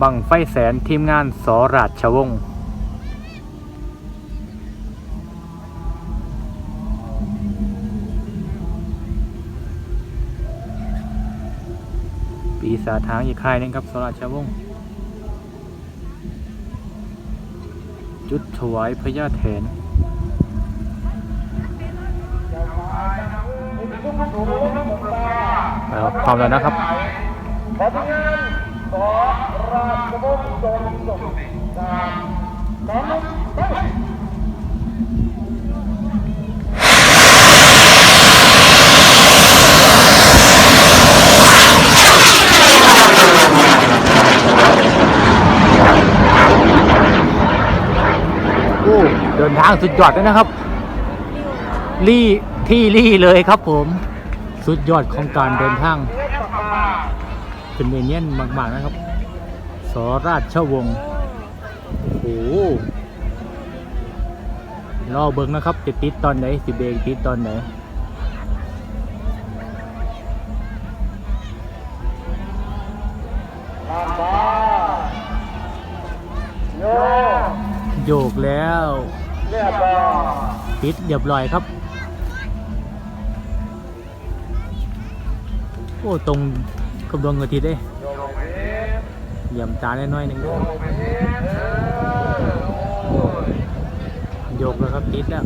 บังไฟแสนทีมงานสราชวงศ์ปีศาจทางอีกค่ายนึงครับสราชวงศ์จุดถวายพญาแถนเอาพร้อมแล้วนะครับ เดินทางสุดยอดเลยนะครับลี่ที่ลี่เลยครับผม สุดยอดของการเดินทาง เป็นเมเนียนมาก ๆ นะครับ สราชวงศ์ รอเบิ้งนะครับ จะติดตอนไหนสิเบรกติดตอนไหนตามมาโยโยกแล้วเรียบร้อยติดเรียบร้อยครับ โอ้ตรงกับดวงอาทิตย์เด้ยลงไปนิดเยี่ยมตาได้น้อยหนึ่ง โยลงไปนิดเออโอ้ย โยกแล้วครับติดแล้ว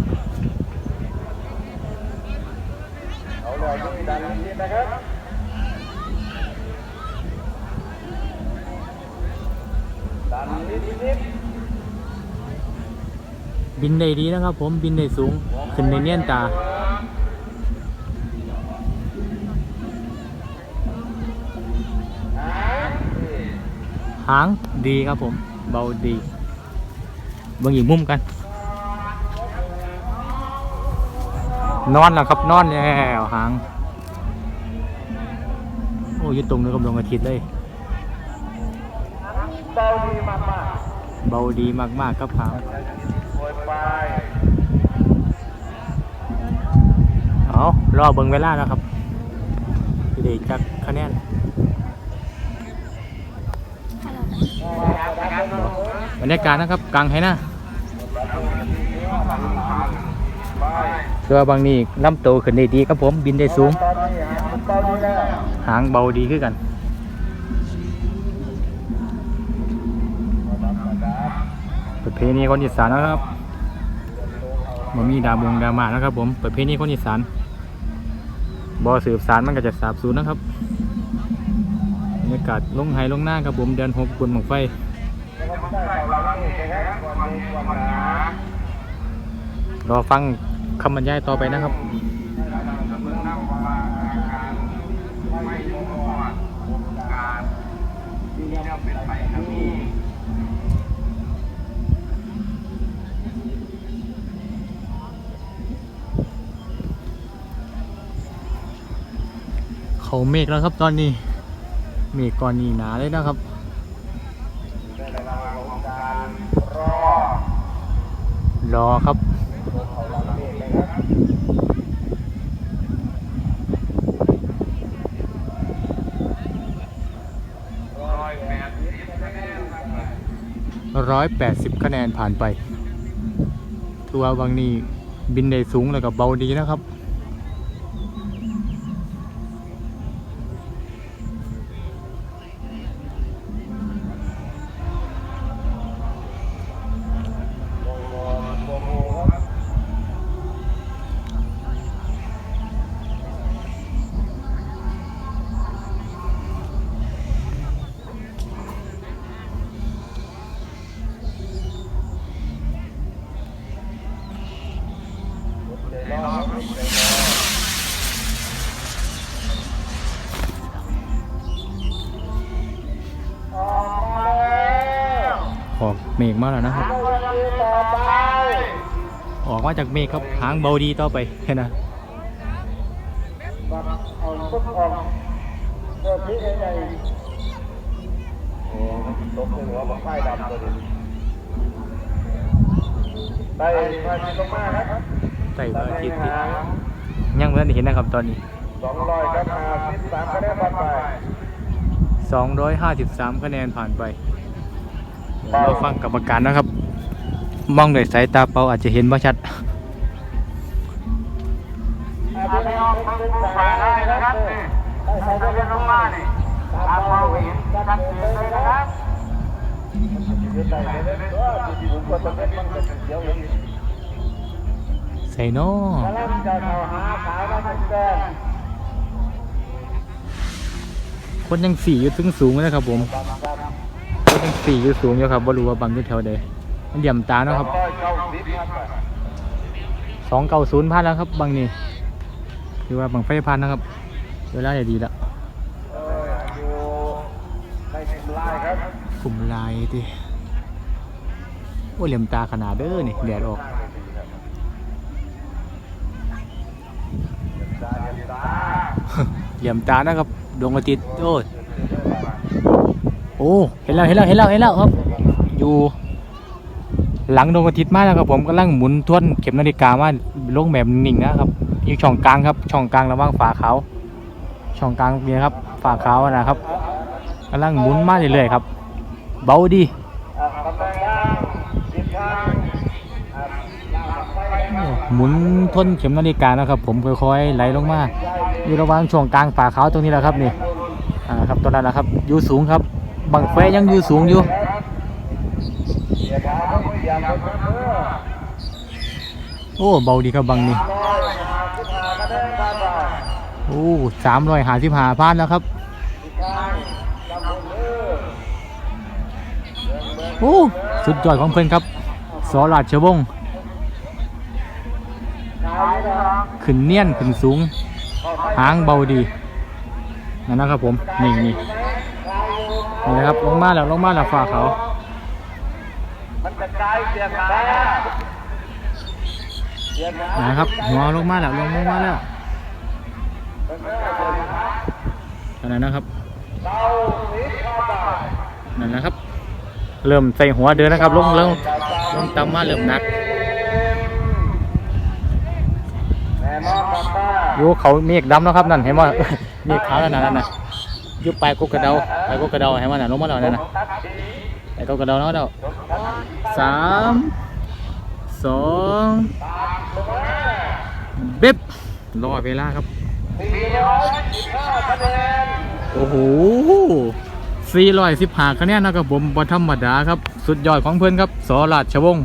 เอาเลยยุ้ยดันนิดนะครับดันนิดนิดบินได้ดีนะครับผมบินได้สูง ขึ้นในเนียนตาหาหางดีครับผม เบาดีเบางอีกมุมกัน นอนแล้วครับนอนแล้วหาง โอ้ยตรงนี้กำลังอาทิตย์เลย เบาดีมากมากเบาดีมากๆครับหางๆโอยไปเอารอเบิ่งเวลาแล้วครับสิเดจักคะแนนบรรยากาศนะครับกลางให้นะ ไป เรือบางนี้ลำโตขึ้นได้ดีครับผมบินได้สูง หางเบาดีขึ้นกันประเพณีคนอีสานนะครับบ่มีดาบงดามานะครับผมประเพณีคนอีสานบ่สืบสารมันก็จะสาบสูญนะครับบรรยากาศลงไห้ลงหน้าครับผมเดือนหกบนหมองไฟรอฟัง คำบรรยายต่อไปนะครับเขาเมฆแล้วครับตอนนี้ เมฆก่อนนี้หนาเลยนะครับรอครับ ร้อยแปดสิบคะแนนผ่านไปตัวบางนี้บินได้สูงแล้วก็เบาดีนะครับ เมฆมาแล้วนะครับ ออกมาจากเมฆครับหางเบาดีต่อไปแค่นั้นเอาปุ๊บออกเพื่อพิจารณาโอ้ตกหัวบักไฟดำตัวนี้ได้ไฟตรงมากครับใส่พระอาทิตย์ติดยังไม่ทันได้เห็นนะครับตอนนี้สองร้อยครับห้าสิบสามคะแนนผ่านไป253คะแนนผ่านไป เราฟังกรรมการนะครับ มองด้วยสายตาเปล่าอาจจะเห็นบ่ายไม่ชัดได้เลยเด้อที่ผมก็ต้องเป็นมันก็เดี๋ยวเองใส่เนาะกำลังจะเข้าหาขายแล้วมันแดงคนยังสี่อยู่ถึงสูงเลยครับผม บังคับคนยังสี่อยู่สูงอยู่ครับบ่รู้ว่าบังอยู่แถวใดมันเหลี่ยมตาเนาะครับร้อยเก้าสิบครับสองเก้าศูนย์พันแล้วครับบังนี่คือว่าบังไฟพันนะครับเวลาได้ดีแล้วเอออยู่ในกลุ่มไลน์ครับกลุ่มลายดิโอ้เหลี่ยมตาขนาดเด้อนี่แดดออกตาเห็นตาเหลี่ยมตานะครับดวงอาทิตย์โอ้ยโอ้เห็นแล้วเห็นแล้วเห็นแล้วเห็นแล้วครับ อยู่หลังดวงอาทิตย์มาแล้วครับผมกำลังหมุนทวนเข็มนาฬิกามาลงแบบนิ่งนะครับอยู่ช่องกลางครับ ช่องกลางระหว่างฝาขาวช่องกลางนี่ครับฝาขาวนะครับกำลังหมุนมาเรื่อยๆครับ เบาดีหมุนทวนเข็มนาฬิกานะครับ ผมค่อยๆไหลลงมาอยู่ระหว่างช่วงกลางฝาขาวตรงนี้แหละครับนี่อ่าครับตรงนั้นนะครับอยู่สูงครับ บังไฟยังอยู่สูงอยู่โอ้เบาดีครับบังนี่โอ้สามร้อยหาสิบหาพันแล้วครับโอ้สุดยอดของเพื่อนครับสอราชวงศ์ขึ้นเนียนขึ้นสูง หางเบาดีนั่นนะครับผม นี่นี่ นี่นะครับลงมาแล้วลงมาแล้วฝ่าเขา มันกระจายเสียงขาเสียนะครับหัวลงมาแล้วลงมาแล้วอันนั้นนะครับเต้าดนั่นนะครับ เริ่มใส่หัวเดินนะครับ ลงลงลงต่ำมาเริ่มหนักแน่นอยู่เขาเมฆดำนะครับนั่นเห็นว่าเมฆขาวแล้วนั่นน่ะ ยู่ปลายกกกระเดาปกกกระเดาเห็นว่าน่ะลงมาแล้วนั่นน่ะปลายกกกระเดาเนาะเดาสามสองเบ็บรอเวลาครับสี่ร้อยสิบหาคะแนนโอ้โห415คะแนนนะครับผมบธรรมดาครับ สุดยอดของเพื่อนครับสอราชวงศ์